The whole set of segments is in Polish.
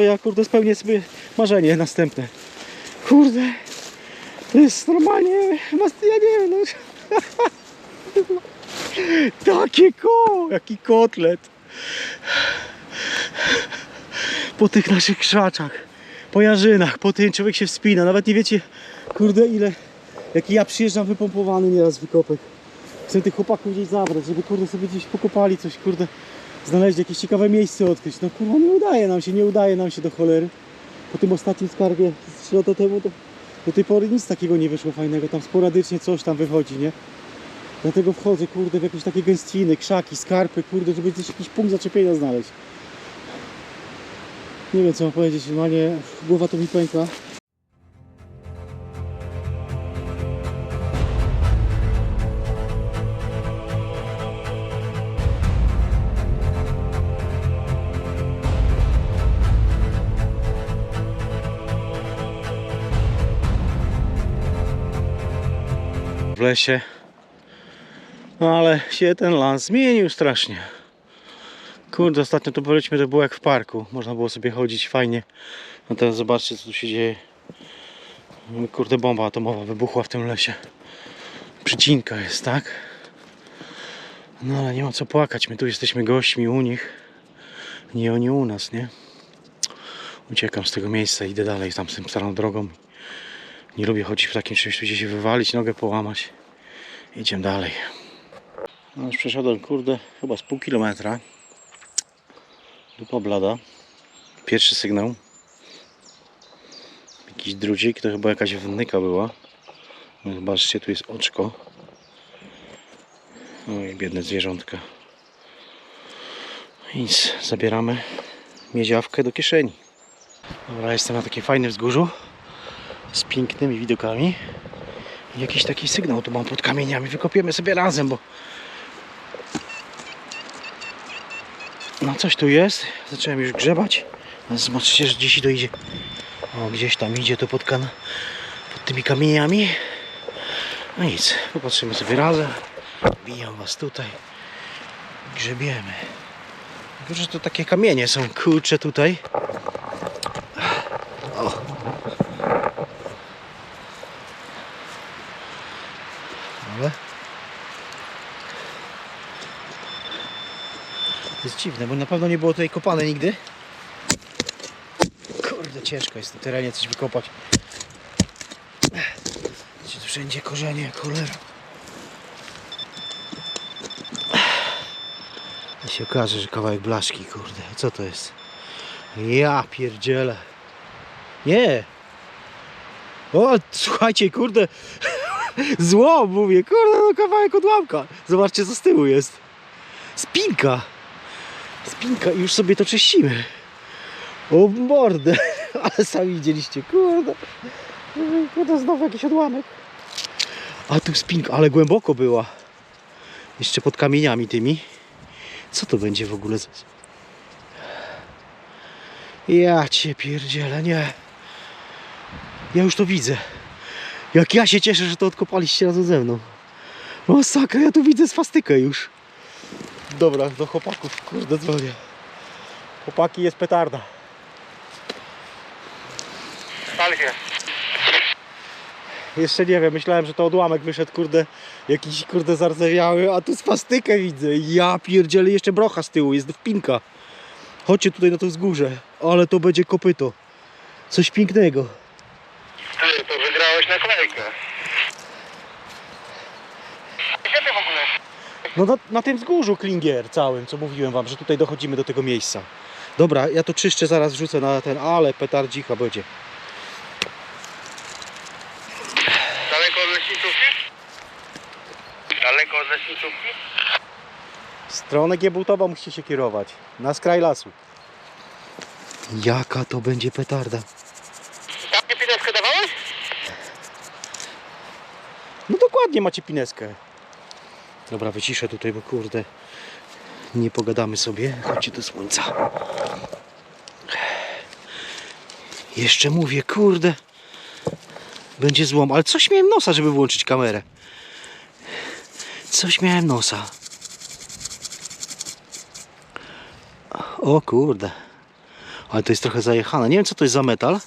Ja kurde spełnię sobie marzenie następne. Kurde. To jest normalnie. mas- Ja nie wiem. No. Takie ko! Jaki kotlet. Po tych naszych krzaczach, po jarzynach, po tym człowiek się wspina. Nawet nie wiecie, kurde, ile. Jaki ja przyjeżdżam wypompowany nieraz wykopek. Chcę tych chłopaków gdzieś zabrać, żeby kurde sobie gdzieś pokopali coś, kurde. Znaleźć jakieś ciekawe miejsce odkryć. No kurwa nie udaje nam się, nie udaje nam się do cholery. Po tym ostatnim skarbie z 3 lata temu to do tej pory nic takiego nie wyszło fajnego. Tam sporadycznie coś tam wychodzi, nie? Dlatego wchodzę, kurde, w jakieś takie gęstwiny, krzaki, skarpy, kurde, żeby gdzieś jakiś punkt zaczepienia znaleźć. Nie wiem co mam powiedzieć, normalnie głowa to mi pęka. W lesie. No ale się ten las zmienił strasznie. Kurde, ostatnio to byliśmy, to było jak w parku. Można było sobie chodzić fajnie. No teraz zobaczcie co tu się dzieje. Kurde, bomba atomowa wybuchła w tym lesie. Przycinka jest, tak? No ale nie ma co płakać. My tu jesteśmy gośćmi u nich. Nie oni u nas, nie? Uciekam z tego miejsca, idę dalej tam z tym starą drogą. Nie lubię chodzić w takim czymś, gdzie się wywalić, nogę połamać. Idziemy dalej. No już przeszedłem, kurde, chyba z pół kilometra. Dupa blada. Pierwszy sygnał. Jakiś drudzik, to chyba jakaś wnyka była. No, Zobaczcie, tu jest oczko. Oj, biedne zwierzątka. Nic, zabieramy miedziawkę do kieszeni. Dobra, jestem na takim fajnym wzgórzu z pięknymi widokami. I Jakiś taki sygnał tu mam pod kamieniami. Wykopiemy sobie razem, bo no coś tu jest. Zacząłem już grzebać. Zobaczcie, że gdzieś to idzie. O, gdzieś tam idzie to pod, kan... pod tymi kamieniami. No nic, popatrzymy sobie razem. Bijam was tutaj. Grzebiemy. Tylko, że to takie kamienie są kurcze tutaj. Jest dziwne, bo na pewno nie było tutaj kopane nigdy. Kurde, ciężko jest na terenie coś wykopać. Gdzie tu wszędzie korzenie, cholera. I się okaże, że kawałek blaszki, kurde. Co to jest? Ja pierdzielę. Nie. O, słuchajcie, kurde. Zło, mówię, kurde, no kawałek odłamka. Zobaczcie, co z tyłu jest. Spinka. I już sobie to czyścimy. O mordę. Ale sami widzieliście, kurde. Kurde, znowu jakiś odłamek. A tu spinka, ale głęboko była. Jeszcze pod kamieniami tymi. Co to będzie w ogóle? Ja cię pierdzielę, nie. Ja już to widzę. Jak ja się cieszę, że to odkopaliście razem ze mną. Masakra, ja tu widzę swastykę już. Dobra, do chłopaków, kurde, dzwonię. Chłopaki, jest petarda. Pal się. Jeszcze nie wiem, myślałem, że to odłamek wyszedł, kurde, jakiś, kurde, zardzewiały, a tu swastykę widzę. Ja pierdzielę, jeszcze brocha z tyłu, jest wpinka. Chodźcie tutaj na to wzgórze, ale to będzie kopyto. Coś pięknego. Ty, to wygrałeś naklejkę. Gdzie ty w ogóle? No na, na tym wzgórzu Klinger całym, co mówiłem wam, że tutaj dochodzimy do tego miejsca. Dobra, ja to czyszczę, zaraz wrzucę na ten, ale petardzicha będzie. Daleko od leśnicówki? Daleko od leśnicówki? W stronę Giebutowa musicie się kierować, na skraj lasu. Jaka to będzie petarda. Tam pineskę dawałeś? No dokładnie macie pineskę. Dobra, wyciszę tutaj, bo kurde, nie pogadamy sobie. Chodźcie do słońca. Jeszcze mówię, kurde, będzie złom, ale coś miałem nosa, żeby włączyć kamerę. Coś miałem nosa. O kurde. Ale to jest trochę zajechane. Nie wiem co to jest za metal.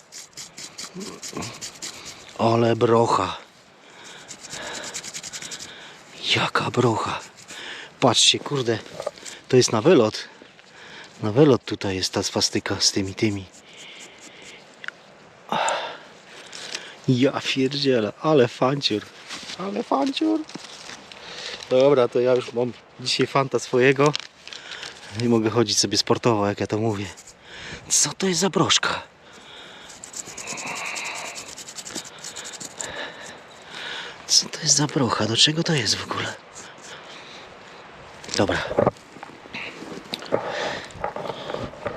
Ale brocha. Brocha. Patrzcie, kurde. To jest na wylot. Na wylot tutaj jest ta swastyka z tymi, tymi. Ja pierdzielę, ale fanciur. Ale fanciur. Dobra, to ja już mam dzisiaj fanta swojego. I mogę chodzić sobie sportowo, jak ja to mówię. Co to jest za broszka? Co to jest za brocha? Do czego to jest w ogóle? Dobra.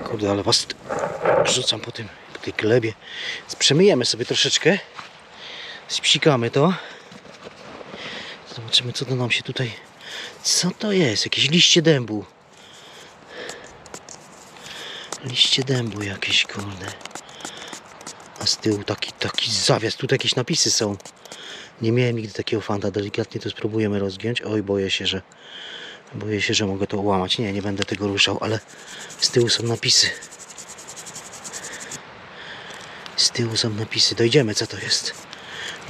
Kurde, ale was rzucam po tym, po tej glebie. Przemyjemy sobie troszeczkę. Spsikamy to. Zobaczymy, co to nam się tutaj... Co to jest? Jakieś liście dębu. Liście dębu jakieś, kurde. A z tyłu taki, taki zawias. Tutaj jakieś napisy są. Nie miałem nigdy takiego fanta. Delikatnie to spróbujemy rozgiąć. Oj, boję się, że... Boję się, że mogę to ułamać. Nie, nie będę tego ruszał, ale z tyłu są napisy. Z tyłu są napisy. Dojdziemy, co to jest.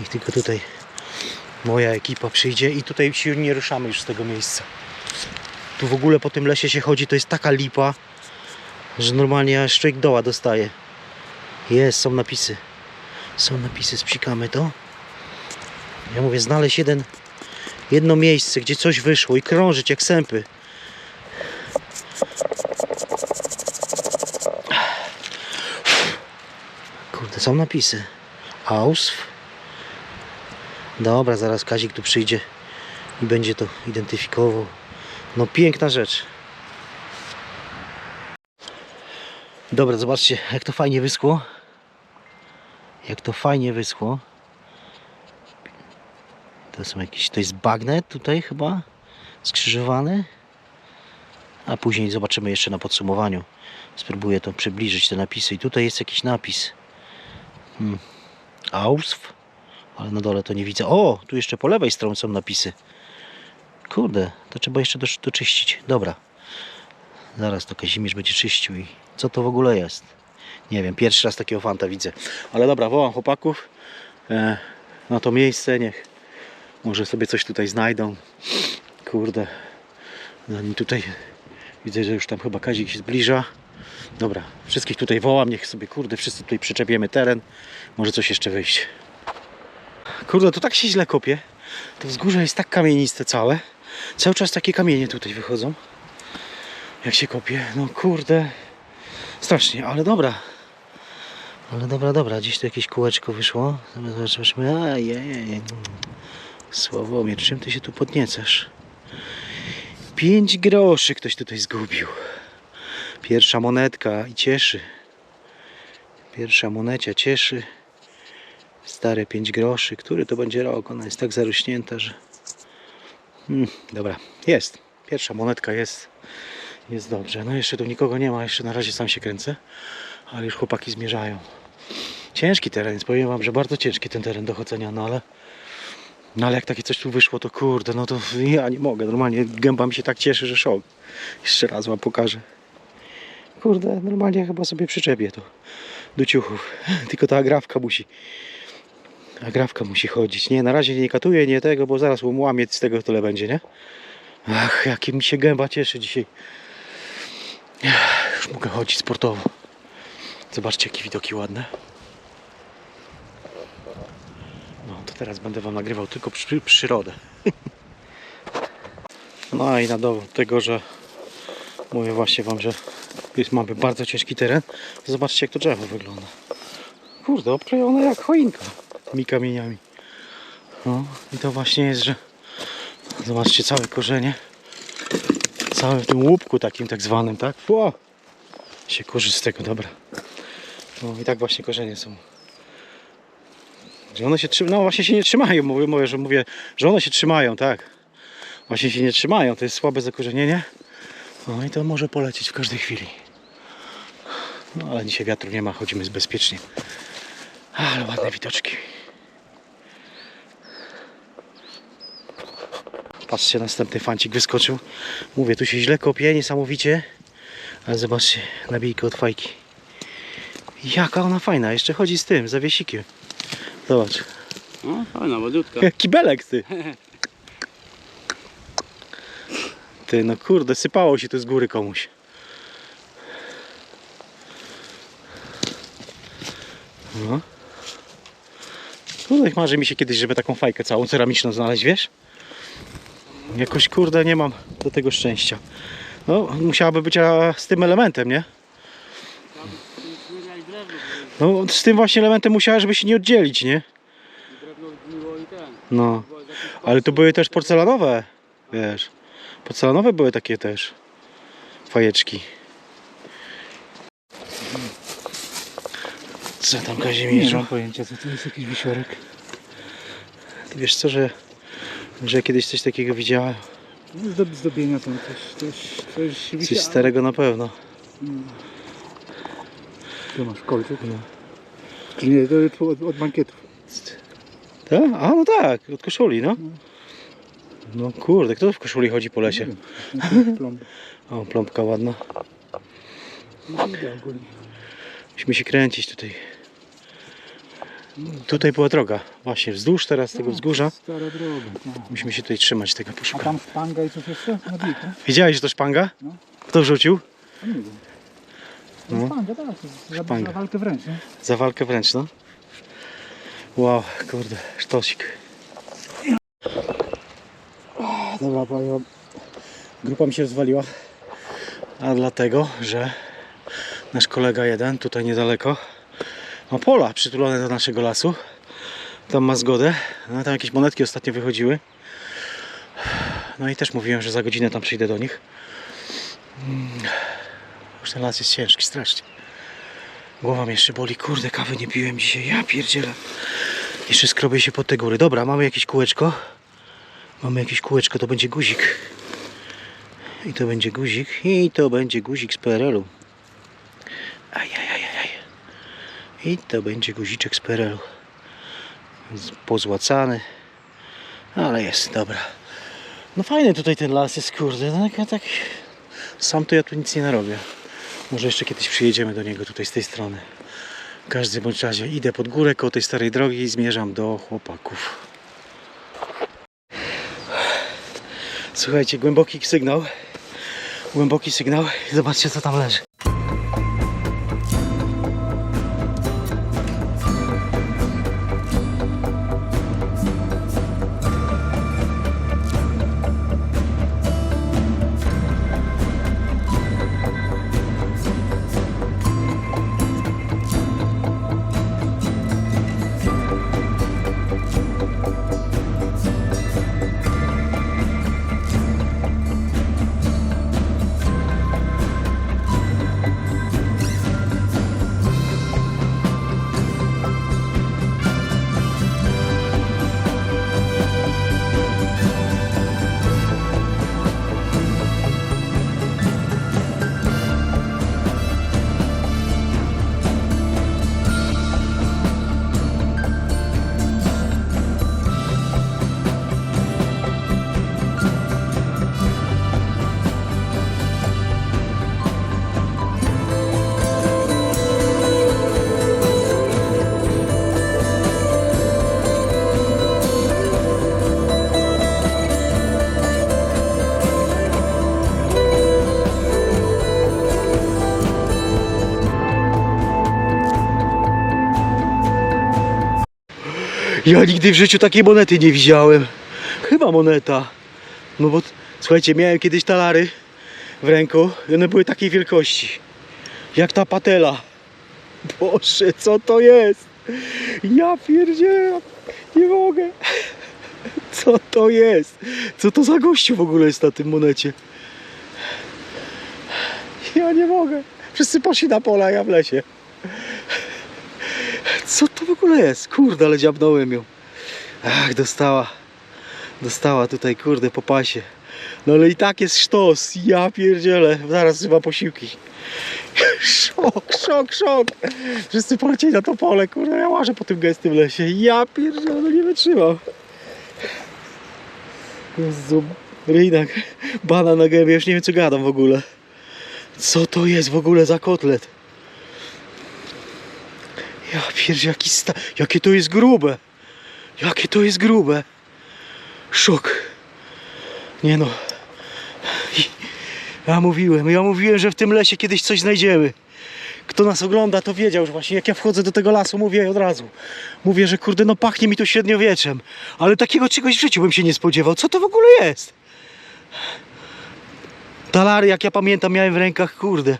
Niech tylko tutaj moja ekipa przyjdzie i tutaj się nie ruszamy już z tego miejsca. Tu w ogóle po tym lesie się chodzi, to jest taka lipa, że normalnie aż człowiek doła dostaje. Jest, są napisy. Są napisy, spsikamy to. Ja mówię, znaleźć jeden, jedno miejsce, gdzie coś wyszło i krążyć jak sępy. Kurde, są napisy. Ausf. Dobra, zaraz Kazik tu przyjdzie i będzie to identyfikował. No piękna rzecz. Dobra, zobaczcie jak to fajnie wyschło. Jak to fajnie wyschło. To są jakieś, to jest bagnet tutaj chyba skrzyżowany. A później zobaczymy jeszcze na podsumowaniu. Spróbuję to przybliżyć te napisy. I tutaj jest jakiś napis. Hmm. Ausf. Ale na dole to nie widzę. O, tu jeszcze po lewej stronie są napisy. Kurde, to trzeba jeszcze dosz- doczyścić. Dobra. Zaraz to Kazimierz będzie czyścił i co to w ogóle jest? Nie wiem, pierwszy raz takiego fanta widzę. Ale dobra, wołam chłopaków e, na to miejsce, niech może sobie coś tutaj znajdą. Kurde. No i tutaj widzę, że już tam chyba Kazik się zbliża. Dobra, wszystkich tutaj wołam, niech sobie kurde, wszyscy tutaj przyczepiemy teren. Może coś jeszcze wyjść. Kurde, to tak się źle kopie. To wzgórze jest tak kamieniste całe. Cały czas takie kamienie tutaj wychodzą. Jak się kopie. No kurde. Strasznie, ale dobra. Ale dobra, dobra. Gdzieś tu jakieś kółeczko wyszło. Zobaczymy. Ajajaj. Sławomir, czym ty się tu podniecasz? Pięć groszy ktoś tutaj zgubił. Pierwsza monetka i cieszy. Pierwsza monecia cieszy. Stare 5 groszy. Który to będzie rok? Ona jest tak zarośnięta, że... Hmm, dobra, jest. Pierwsza monetka jest. Jest dobrze. No jeszcze tu nikogo nie ma. Jeszcze na razie sam się kręcę. Ale już chłopaki zmierzają. Ciężki teren, powiem wam, że bardzo ciężki ten teren do chodzenia, no ale... No ale jak takie coś tu wyszło, to kurde, no to ja nie mogę. Normalnie gęba mi się tak cieszy, że szok. Jeszcze raz wam pokażę. Kurde, normalnie chyba sobie przyczepię to do ciuchów. Tylko ta agrawka musi Agrawka musi chodzić. Nie, na razie nie katuję, nie tego, bo zaraz łamie z tego tyle będzie, nie? Ach, jakie mi się gęba cieszy dzisiaj. Już mogę chodzić sportowo. Zobaczcie, jakie widoki ładne. No, to teraz będę Wam nagrywał tylko przy, przyrodę. No i na dowód tego, że mówię właśnie Wam, że jest, mamy bardzo ciężki teren, zobaczcie, jak to drzewo wygląda. Kurde, obklejone jak choinka tymi kamieniami. No i to właśnie jest, że zobaczcie całe korzenie. Całe w tym łupku takim tak zwanym, tak? Ło! Się korzy z tego, dobra. No i tak właśnie korzenie są. Że one się trzymają, no właśnie się nie trzymają, mówię, mówię, że mówię, że one się trzymają, tak. Właśnie się nie trzymają, to jest słabe zakorzenienie. No i to może polecieć w każdej chwili. No ale dzisiaj wiatru nie ma, chodzimy bezpiecznie. Ale ładne widoczki. Patrzcie, następny fancik wyskoczył. Mówię, tu się źle kopie, niesamowicie. Ale zobaczcie, nabijkę od fajki. Jaka ona fajna, jeszcze chodzi z tym, zawiesikiem. Zobacz. No, fajna. Jak kibelek ty. Ty, no kurde, sypało się to z góry komuś. No. Kurde, marzy mi się kiedyś, żeby taką fajkę całą ceramiczną znaleźć, wiesz? Jakoś kurde nie mam do tego szczęścia. No, musiałaby być z tym elementem, nie? No, z tym właśnie elementem musiała, żeby się nie oddzielić, nie? Drewno zgniło i ten. No. Ale to były też porcelanowe, wiesz. Porcelanowe były takie też fajeczki. Co tam Nie Kazimierzu? mam pojęcia, co to jest jakiś wisiorek. Ty wiesz co, że, że kiedyś coś takiego widziałem? No, Zdob, zdobienia tam coś, coś, coś Coś wisiało. starego na pewno. Tu masz kolczyk. No. Nie, to od, od bankietów. Tak? A no tak, od koszuli, no. No kurde, kto w koszuli chodzi po lesie? O, plombka ładna. No. Musimy się kręcić tutaj. Tutaj była droga, właśnie wzdłuż teraz tego wzgórza. Stara droga. tak. Musimy się tutaj trzymać tego, A tam szpanga i coś jeszcze? Na wilku? Wiedziałeś, że to szpanga? No. Kto wrzucił? A nie wiem. No. No. Szpanga, tak. Za, Szpanga. za walkę wręcz, nie? Za walkę wręcz, no. Wow, kurde, sztosik. Dobra, powiem, grupa mi się rozwaliła. A dlatego, że nasz kolega jeden, tutaj niedaleko, ma pola przytulone do naszego lasu. Tam ma zgodę. No, tam jakieś monetki ostatnio wychodziły. No i też mówiłem, że za godzinę tam przyjdę do nich. Ten las jest ciężki, strasznie. Głowa mnie jeszcze boli, kurde, kawy nie piłem dzisiaj, ja pierdzielę. Jeszcze skrobię się pod te góry. Dobra, mamy jakieś kółeczko. Mamy jakieś kółeczko, to będzie guzik. I to będzie guzik, i to będzie guzik z PRL-u. Ajajajaj. I to będzie guziczek z PRL-u. Pozłacany. Ale jest, dobra. No fajny tutaj ten las jest, kurde. No, tak, tak. Sam to ja tu nic nie narobię. Może jeszcze kiedyś przyjedziemy do niego tutaj z tej strony. W każdym bądź razie idę pod górę koło tej starej drogi i zmierzam do chłopaków. Słuchajcie, głęboki sygnał. Głęboki sygnał. I Zobaczcie co tam leży. Ja nigdy w życiu takiej monety nie widziałem. Chyba moneta. No bo słuchajcie, miałem kiedyś talary w ręku i one były takiej wielkości. Jak ta patela. Boże, co to jest? Ja pierdzielę. Nie mogę. Co to jest? Co to za gościu w ogóle jest na tym monecie? Ja nie mogę. Wszyscy poszli na pola, a ja w lesie. Co to w ogóle jest? Kurde, ale dziabnąłem ją. Ach, dostała. Dostała tutaj, kurde, po pasie. No ale i tak jest sztos. Ja pierdzielę. Zaraz chyba posiłki. Szok, szok, szok. Wszyscy polecieli na to pole, kurde, ja łażę po tym gęstym lesie. Ja pierdzielę, no nie wytrzymam. Jezu, ryjnak, bana na gębie, już nie wiem co gadam w ogóle. Co to jest w ogóle za kotlet? Ja pierdzie, jaki sta... jakie to jest grube. Jakie to jest grube. Szok. Nie no. Ja mówiłem, ja mówiłem, że w tym lesie kiedyś coś znajdziemy. Kto nas ogląda, to wiedział, że właśnie jak ja wchodzę do tego lasu, mówię od razu. Mówię, że kurde, no pachnie mi to średniowieczem. Ale takiego czegoś w życiu bym się nie spodziewał. Co to w ogóle jest? Talary, jak ja pamiętam, miałem w rękach, kurde.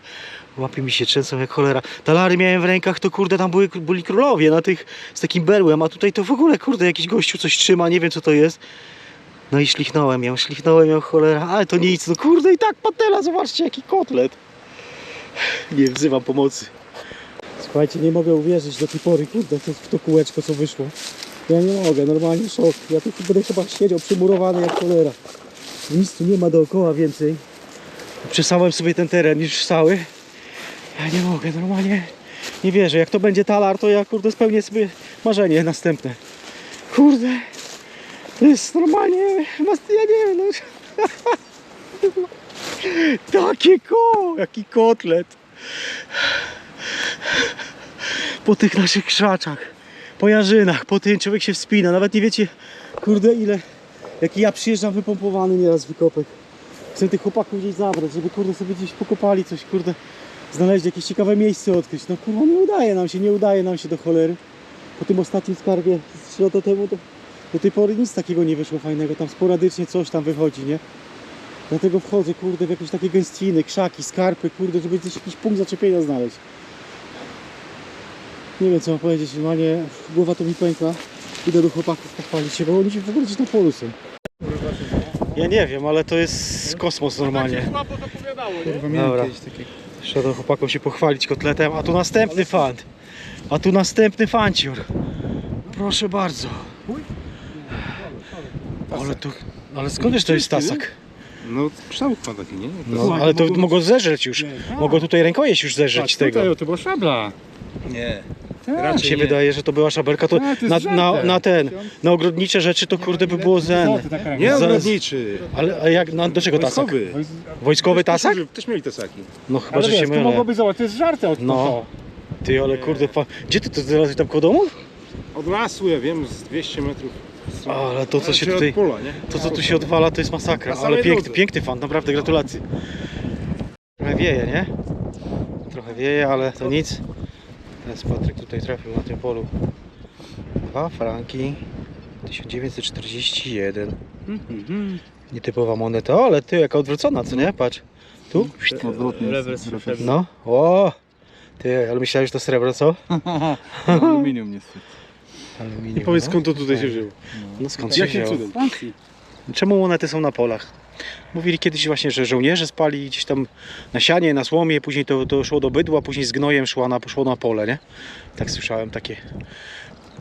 Łapie mi się trzęsą jak cholera. Talary miałem w rękach, to kurde, tam były, byli królowie na tych z takim berłem, a tutaj to w ogóle, kurde, jakiś gościu coś trzyma, nie wiem co to jest. No i ślichnąłem ją, ślichnąłem ją, cholera, ale to nic, no kurde, i tak patela, zobaczcie, jaki kotlet. Nie wzywam pomocy. Słuchajcie, nie mogę uwierzyć do tej pory, kurde, to, w to kółeczko co wyszło. Ja nie mogę, normalnie szok. Ja tu będę chyba siedział przymurowany jak cholera. Nic tu nie ma dookoła więcej. Przesałem sobie ten teren już cały. Ja nie mogę, normalnie nie wierzę. Jak to będzie talar, to ja kurde spełnię sobie marzenie następne. Kurde, to jest normalnie, ja nie wiem, no. Takie ko, jaki kotlet. Po tych naszych krzaczach, po jarzynach, po tym człowiek się wspina. Nawet nie wiecie, kurde, ile, jaki ja przyjeżdżam wypompowany nieraz wykopek. Chcę tych chłopaków gdzieś zabrać, żeby kurde sobie gdzieś pokopali coś, kurde, znaleźć jakieś ciekawe miejsce odkryć. No kurwa nie udaje nam się, nie udaje nam się do cholery. Po tym ostatnim skarbie z 3 lata temu to do tej pory nic takiego nie wyszło fajnego. Tam sporadycznie coś tam wychodzi, nie? Dlatego wchodzę, kurde, w jakieś takie gęstwiny, krzaki, skarpy, kurde, żeby gdzieś jakiś punkt zaczepienia znaleźć. Nie wiem co mam powiedzieć, normalnie głowa to mi pęka. Idę do chłopaków pochwalić się, bo oni w ogóle gdzieś na polu są. Ja nie wiem, ale to jest kosmos normalnie. Kurwa, miałem Dobra. kiedyś takie. Szedł chłopakom się pochwalić kotletem, a tu następny fant. A tu następny fancior. Proszę bardzo. Ale to... Ale skąd to jest tasak? No kształt ma taki, nie? No, ale to mogło zeżreć już. Mogło tutaj rękojeść już zeżreć z tego. Tutaj, to była szabla. Nie. Mi się wydaje, że to była szabelka. To A, to na, jest na, żartem. na ten, na ogrodnicze rzeczy to kurde by było zen. Taka Nie Zaraz- ogrodniczy. Ale a jak, na, do czego tasak? Wojskowy. Wojskowy tasak? Też, też mieli tasaki. No chyba, Ale że wiesz, się to mylę. mogłoby zobacz, to jest żarty od No. no. Ty, ale kurde, fa... gdzie ty to znalazłeś tam koło domu? Od lasu, ja wiem, z 200 metrów. Ale to co się Znaczy tutaj... od pola, nie? To co tu się odwala to jest masakra, Na ale piękny, drodze. piękny fan, naprawdę gratulacje. Trochę wieje, nie? Trochę wieje, ale to nic. Teraz Patryk tutaj trafił na tym polu. Dwa franki 1941. Nietypowa moneta, ale ty jaka odwrócona, co nie? Patrz. Tu? Odwrotnie. Rewers przeszedł. No. O! Ty, ale myślałeś, że to srebro, co? Aluminium niestety. Aluminium. I powiedz no. skąd to tutaj się żyło. No skąd się wzięło? cudem? Czemu monety są na polach? Mówili kiedyś właśnie, że żołnierze spali gdzieś tam na sianie, na słomie, później to, to szło do bydła, później z gnojem szło na, szło na pole, nie? Tak słyszałem takie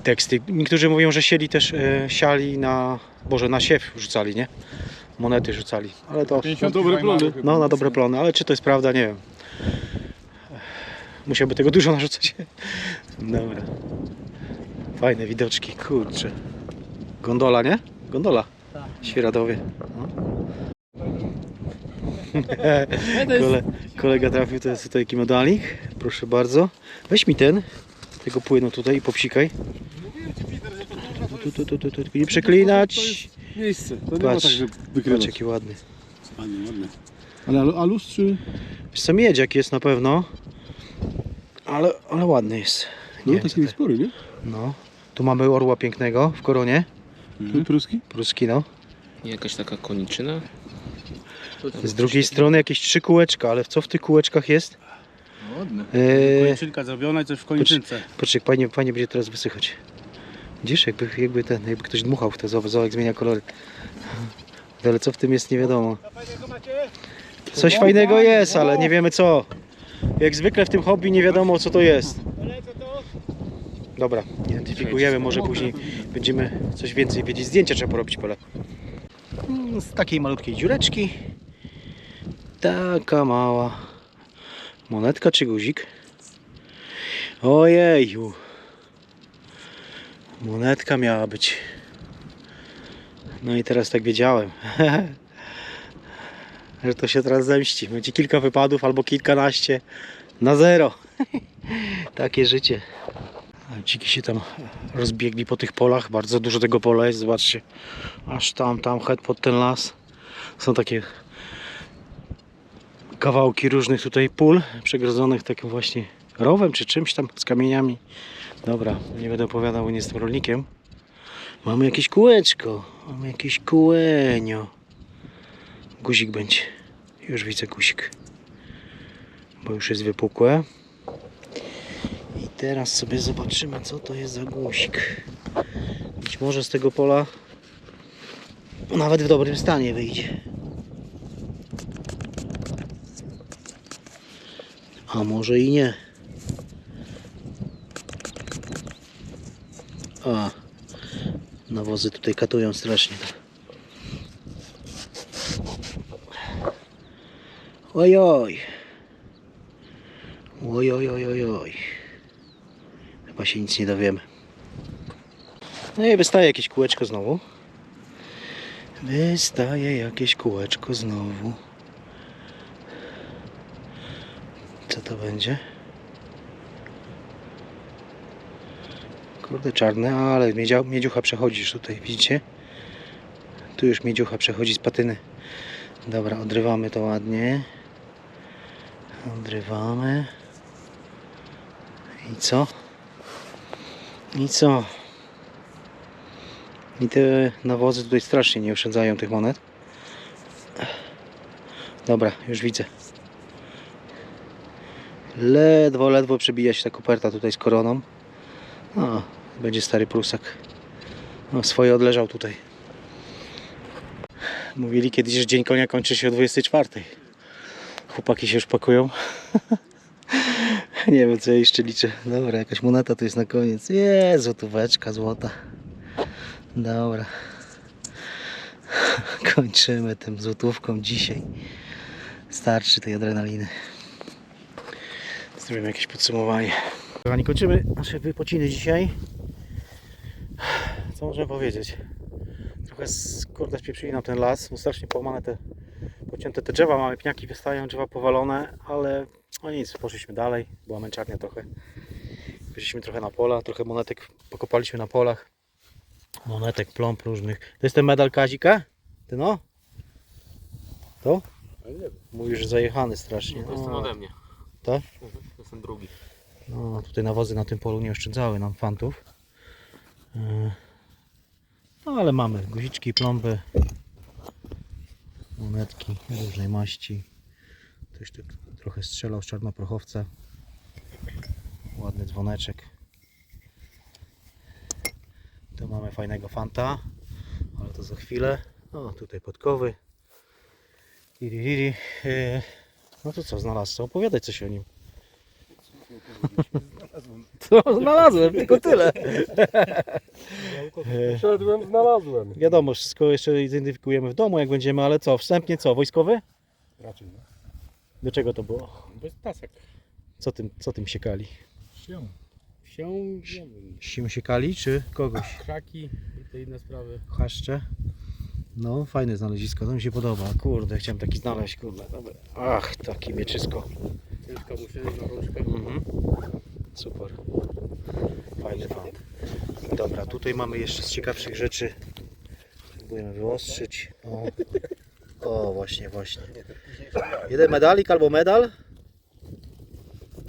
teksty. Niektórzy mówią, że sieli też, e, siali na, boże, na siew rzucali, nie? Monety rzucali, ale to, Na dobre plony. no na dobre plony, ale czy to jest prawda, nie wiem. Musiałby tego dużo narzucać. Dobra. Fajne widoczki, kurczę. Gondola, nie? Gondola. Świeradowie. No. Kole, kolega trafił, to jest tutaj taki medalik. Proszę bardzo. Weź mi ten, tego płynu tutaj i popsikaj. Tu, tu, tu, tu, tu, tu. Nie przeklinać. Miejsce. To nie ma tak, że Patrz jaki ładny. Ładnie, ładnie. Ale alu- alus czy... Wiesz co, miedziak jest na pewno. Ale, ale ładny jest. Nie wiem, co to jest. spory, nie? No. Tu mamy orła pięknego w koronie. Mhm. Pruski? Pruski, no. Jakaś taka koniczyna? Z drugiej strony jakieś trzy kółeczka, ale co w tych kółeczkach jest? Ładne. Eee, Kończynka zrobiona i coś w kończynce. Poczekaj, fajnie, fajnie będzie teraz wysychać. Widzisz, jakby, jakby, ten, jakby ktoś dmuchał w te zobacz, zmienia kolory. Ale co w tym jest, nie wiadomo. Coś fajnego jest, ale nie wiemy co. Jak zwykle w tym hobby nie wiadomo co to jest. Dobra, identyfikujemy, może później będziemy coś więcej wiedzieć. Zdjęcia trzeba porobić pole. Z takiej malutkiej dziureczki. Taka mała. Monetka czy guzik? Ojeju. Monetka miała być. No i teraz tak wiedziałem. Że to się teraz zemści. Będzie kilka wypadów albo kilkanaście na zero. Takie życie. Dziki się tam rozbiegli po tych polach. Bardzo dużo tego pola jest. Zobaczcie. Aż tam, tam, het pod ten las. Są takie kawałki różnych tutaj pól przegrodzonych takim właśnie rowem czy czymś tam z kamieniami. Dobra, nie będę opowiadał, bo nie jestem rolnikiem. Mamy jakieś kółeczko. Mamy jakieś kółenio. Guzik będzie. Już widzę guzik. Bo już jest wypukłe. I teraz sobie zobaczymy, co to jest za guzik. Być może z tego pola nawet w dobrym stanie wyjdzie. A może i nie. A, nawozy tutaj katują strasznie. Oj, oj. Oj, oj, oj, oj, oj. Chyba się nic nie dowiemy. No i wystaje jakieś kółeczko znowu. Wystaje jakieś kółeczko znowu. Co to będzie? Kurde czarne, ale miedzia, miedziucha przechodzisz tutaj, widzicie? Tu już miedziucha przechodzi z patyny. Dobra, odrywamy to ładnie. Odrywamy. I co? I co? I te nawozy tutaj strasznie nie oszczędzają tych monet. Dobra, już widzę. Ledwo, ledwo przebija się ta koperta tutaj z koroną. O, będzie stary prusak. No, swoje odleżał tutaj. Mówili kiedyś, że dzień konia kończy się o 24. Chłopaki się już pakują. Nie wiem co ja jeszcze liczę. Dobra, jakaś moneta to jest na koniec. Jest złotóweczka złota. Dobra. Kończymy tym złotówką dzisiaj. Starczy tej adrenaliny. Zrobimy jakieś podsumowanie. Kochani, kończymy nasze wypociny dzisiaj. Co możemy powiedzieć? Trochę z- kurde spieprzyli nam ten las, bo strasznie połamane te pocięte te drzewa, mamy pniaki wystają, drzewa powalone, ale no nic, poszliśmy dalej, była męczarnia trochę. Wyszliśmy trochę na pola, trochę monetek pokopaliśmy na polach. Monetek, plomb różnych. To jest ten medal Kazika? Ty no? To? Mówisz, że zajechany strasznie. To jest ten No, ode mnie. Tak? To drugi. no, tutaj nawozy na tym polu nie oszczędzały nam fantów. Yy. No ale mamy guziczki, plomby, monetki różnej maści. Ktoś tu trochę strzelał z czarnoprochowca. Ładny dzwoneczek. Tu mamy fajnego fanta, ale to za chwilę. O, tutaj podkowy. Iri, iri. No to co, znalazł? Opowiadaj coś o nim. To znalazłem, tylko tyle. Szedłem, znalazłem. Wiadomo, wszystko jeszcze identyfikujemy w domu, jak będziemy, ale co, wstępnie co, wojskowy? Raczej, no. Do czego to było? Bez tasek. Co tym, co tym siekali? Się. Się, nie wiem. Sią siekali, czy kogoś? Kraki i te inne sprawy. Chaszcze? No, fajne znalezisko, to mi się podoba. Kurde, chciałem taki znaleźć, kurde. Dobra. Ach, takie mieczysko. Ciężka muszynek na rączkę. Mhm. Super. Fajny fan. Dobra, tutaj mamy jeszcze z ciekawszych rzeczy. Spróbujemy wyostrzyć. O, o właśnie, właśnie. Jeden medalik albo medal.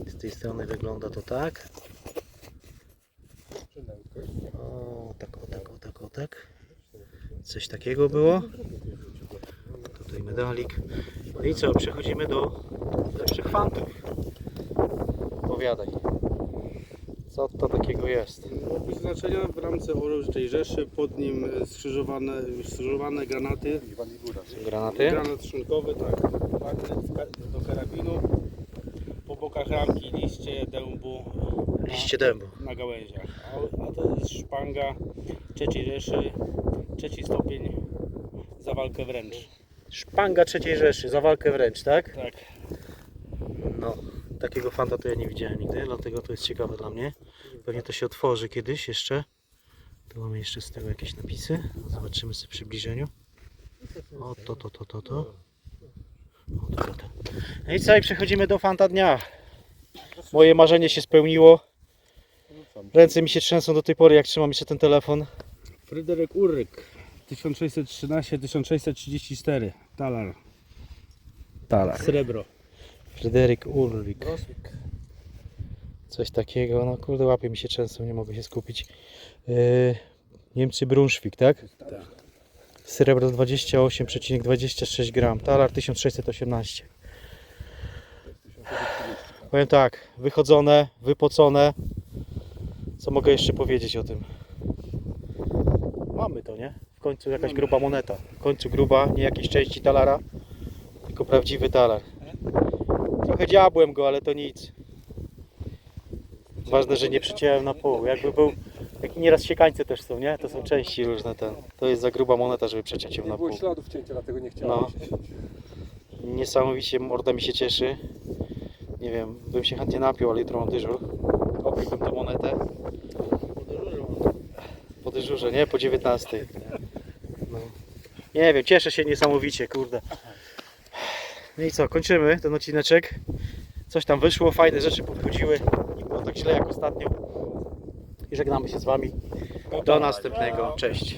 Z tej strony wygląda to tak. O, tak, o, tak, o, tak, o, tak. Coś takiego było. Tutaj medalik. No i co, przechodzimy do lepszych fantów. Opowiadaj. Co to takiego jest? Znaczenia w ramce Orężnej Rzeszy, pod nim skrzyżowane, skrzyżowane granaty. Granaty? Granat szynkowy, tak. Magnet do karabinu. Po bokach ramki liście dębu na, Liście dębu. na gałęziach. A, a to jest szpanga trzeciej Rzeszy, trzeci stopień za walkę wręcz. Szpanga trzeciej Rzeszy, za walkę wręcz, tak? Tak. No, takiego fanta to ja nie widziałem nigdy, dlatego to jest ciekawe dla mnie. Pewnie to się otworzy kiedyś jeszcze. Tu mamy jeszcze z tego jakieś napisy. Zobaczymy sobie w przybliżeniu. O, to, to, to, to, to. O, to, to, to. No i co, i przechodzimy do fanta dnia. Moje marzenie się spełniło. Ręce mi się trzęsą do tej pory, jak trzymam jeszcze ten telefon. Fryderyk Urryk 1613-1634 talar. Talar. Srebro. Fryderyk Ulrik. Coś takiego, no kurde, łapie mi się trzęsą, nie mogę się skupić. Yy, Niemcy Brunszwik, tak? Tak. Srebro 28,26 gram, talar 1618. Powiem tak, wychodzone, wypocone. Co mogę jeszcze powiedzieć o tym? Mamy to, nie? W końcu jakaś gruba moneta. W końcu gruba, nie jakieś części talara, tylko prawdziwy talar. Trochę dziabłem go, ale to nic. Ważne, że nie przyciąłem na pół. Jakby był, jak nieraz siekańce też są, nie? To są części różne ten. To jest za gruba moneta, żeby przeciąć ją Nie na było pół. śladów cięcia, dlatego nie chciałem. No. Niesamowicie morda mi się cieszy. Nie wiem, bym się chętnie napił, ale jutro mam dyżur. Opiłbym tą monetę. Dyżurze, nie? Po 19. No. Nie wiem, cieszę się niesamowicie, kurde. No i co, kończymy ten odcineczek. Coś tam wyszło, fajne rzeczy podchodziły. Nie było tak źle jak ostatnio. I żegnamy się z Wami. Do następnego. Cześć.